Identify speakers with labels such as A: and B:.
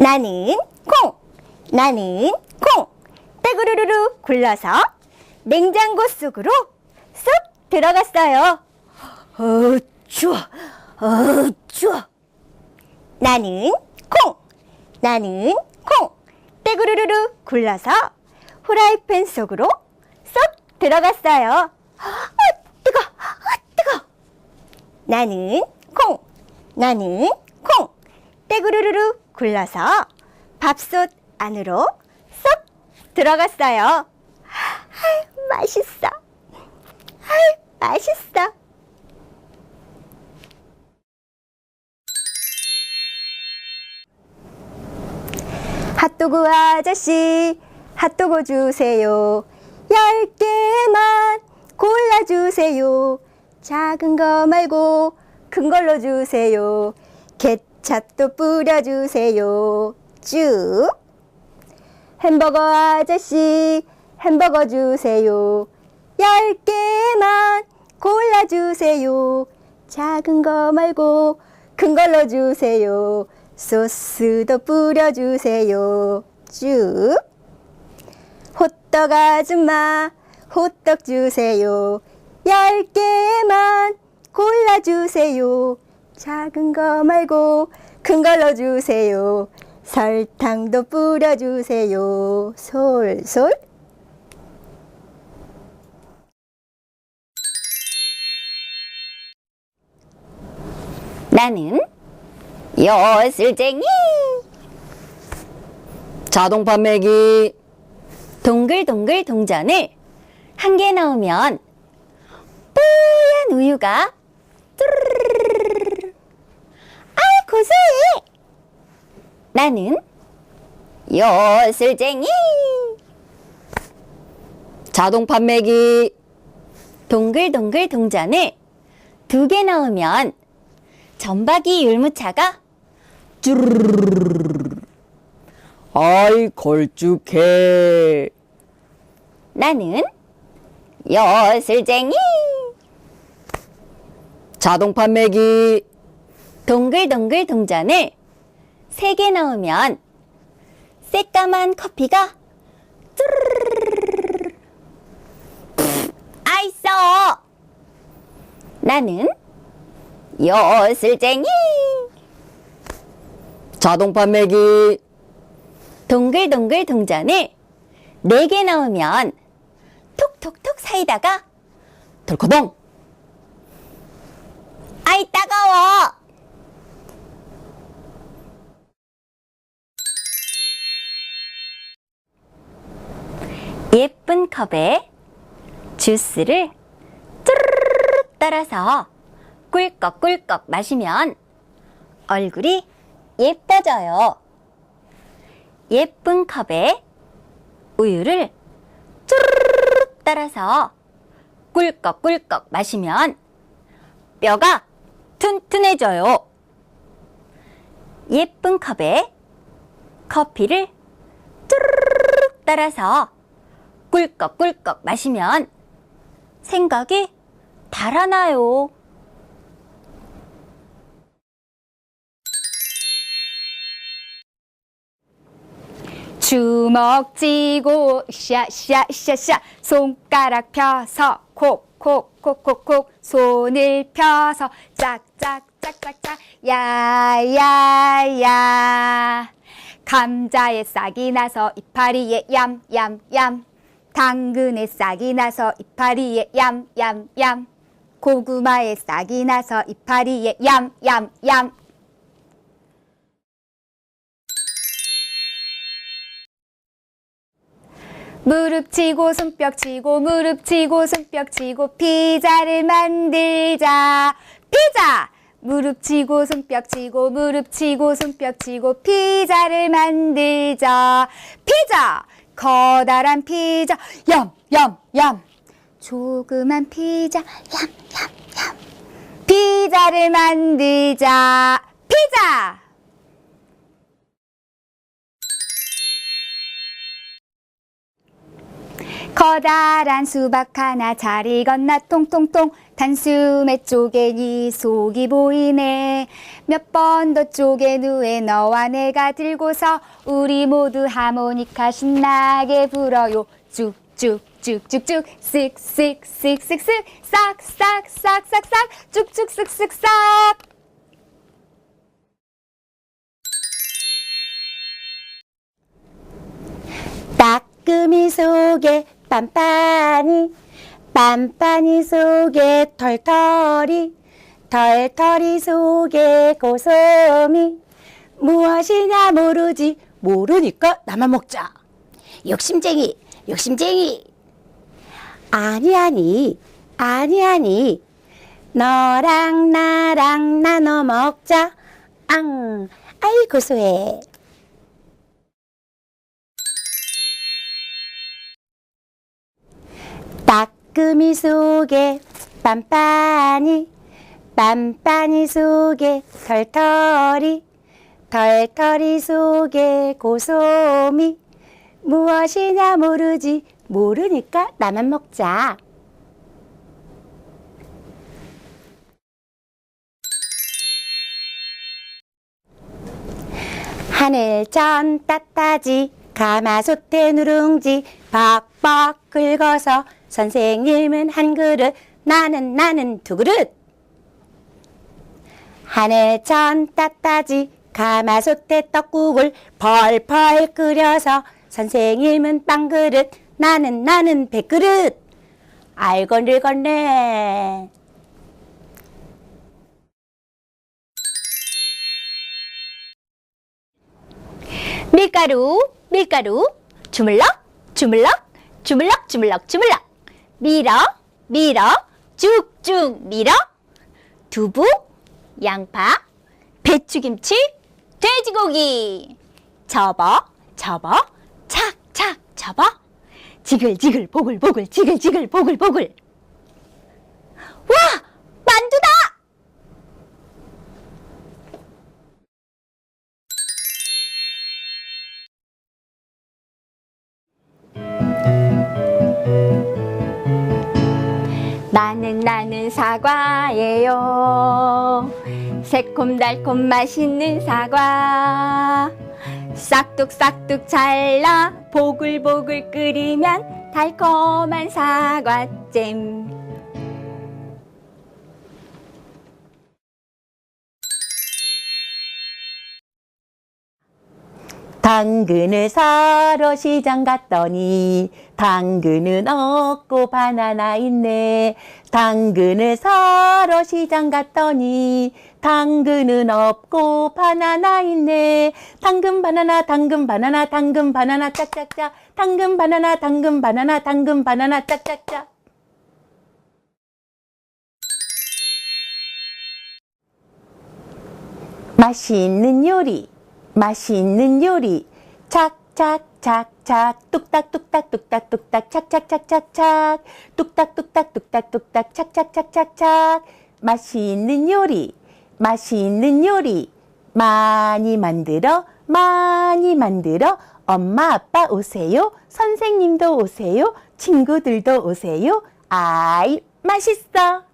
A: 나는 콩, 나는 콩. 떼구르르르 굴러서 냉장고 속으로 쏙 들어갔어요. 어, 추워, 어, 추워. 나는 콩, 나는 콩. 떼구르르르 굴러서 후라이팬 속으로 쏙 들어갔어요. 아, 뜨거, 아, 뜨거. 나는 콩, 나는 콩. 떼구르르르 굴러서 밥솥 안으로 쏙 들어갔어요. 아이, 맛있어. 아이, 맛있어. 핫도그 아저씨, 핫도그 주세요. 열 개만 골라주세요. 작은 거 말고 큰 걸로 주세요. 케찹도 뿌려주세요. 쭉. 햄버거 아저씨, 햄버거 주세요. 열 개만 골라주세요. 작은 거 말고 큰 걸로 주세요. 소스도 뿌려주세요. 쭉. 호떡 아줌마, 호떡 주세요. 열 개만 골라주세요. 작은 거 말고 큰 걸로 주세요. 설탕도 뿌려주세요. 솔솔. 나는 여슬쟁이
B: 자동 판매기
A: 동글동글 동전을 한 개 넣으면 뽀얀 우유가 뚜르르르르르르. 고소해 나는 여슬쟁이.
B: 자동 판매기.
A: 동글동글 동전을 두 개 넣으면 점박이 율무차가
B: 아이 걸쭉해.
A: 나는 여슬쟁이.
B: 자동 판매기
A: 동글동글 동전을 세 개 넣으면 새까만 커피가 뚜르르르르르르. 아있어. 나는 여슬쟁이.
B: 자동 판매기.
A: 동글동글 동전을 네 개 넣으면 톡톡톡 사이다가
B: 덜커덩.
A: 아이 따가워 예쁜 컵에 주스를 뚜르르르 따라서 꿀꺽꿀꺽 마시면 얼굴이 예뻐져요. 예쁜 컵에 우유를 뚜르르르 따라서 꿀꺽꿀꺽 마시면 뼈가 튼튼해져요. 예쁜 컵에 커피를 뚜르르르 따라서 꿀꺽꿀꺽 마시면 생각이 달아나요.
C: 주먹 쥐고 샤샤샤샤. 손가락 펴서 콕콕콕콕콕. 손을 펴서 짝짝짝짝짝. 야야야. 감자에 싹이 나서 이파리에 얌얌얌 당근에 싹이 나서 이파리에 얌얌얌. 고구마에 싹이 나서 이파리에 얌얌얌. 무릎 치고 손뼉 치고 무릎 치고 손뼉 치고 피자를 만들자. 피자! 무릎 치고 손뼉 치고 무릎 치고 손뼉 치고 피자를 만들자. 피자 커다란 피자. 얌얌얌. 조그만 피자. 얌얌얌. 피자를 만들자. 피자 커다란 수박 하나 잘 익었나 통통통 단숨에 쪼개니 속이 보이네. 몇 번 더 쪼갠 후에 너와 내가 들고서 우리 모두 하모니카 신나게 불어요. 쭉쭉 쭉쭉쭉 쓱쓱쓱쓱쓱 싹싹싹싹싹 쭉쭉쓱쓱싹.
D: 따끔이 속에 빤빤이 빤빤이 속에 털털이 털털이 속에 고소미. 무엇이냐 모르지 모르니까 나만 먹자. 욕심쟁이 욕심쟁이. 아니 아니 아니 아니. 너랑 나랑 나눠 먹자. 앙 아이 고소해 따끔이 속에 빤빤이 빤빤이 속에 털털이 털털이 속에 고소미. 무엇이냐 모르지 모르니까 나만 먹자. 하늘전 따따지 가마솥에 누룽지 벅벅 긁어서 선생님은 한 그릇 나는 나는 두 그릇. 하늘전 따따지 가마솥에 떡국을 펄펄 끓여서 선생님은 빵 그릇 나는 나는 백 그릇. 알건 읽었네.
A: 밀가루, 밀가루, 주물럭, 주물럭, 주물럭, 주물럭, 주물럭. 밀어, 밀어, 쭉쭉 밀어. 두부, 양파, 배추김치, 돼지고기. 접어, 접어, 착착 접어. 지글지글 보글보글 지글지글 보글보글. 나는 나는 사과예요. 새콤달콤 맛있는 사과. 싹둑싹둑 잘라 보글보글 끓이면 달콤한 사과잼.
E: 당근을 사러 시장 갔더니 당근은 없고 바나나 있네. 당근을 사러 시장 갔더니 당근은 없고 바나나 있네. 당근 바나나 당근 바나나 당근 바나나 짝짝짝. 당근 바나나 당근 바나나 당근 바나나 짝짝짝. 맛있는 요리, 맛있는 요리. 착착착착, 뚝딱뚝딱 뚝딱뚝딱 착착착착착, 뚝딱뚝딱 뚝딱뚝딱 착착착착착. 맛있는 요리, 맛있는 요리. 많이 만들어, 많이 만들어. 엄마, 아빠 오세요. 선생님도 오세요. 친구들도 오세요. 아이, 맛있어.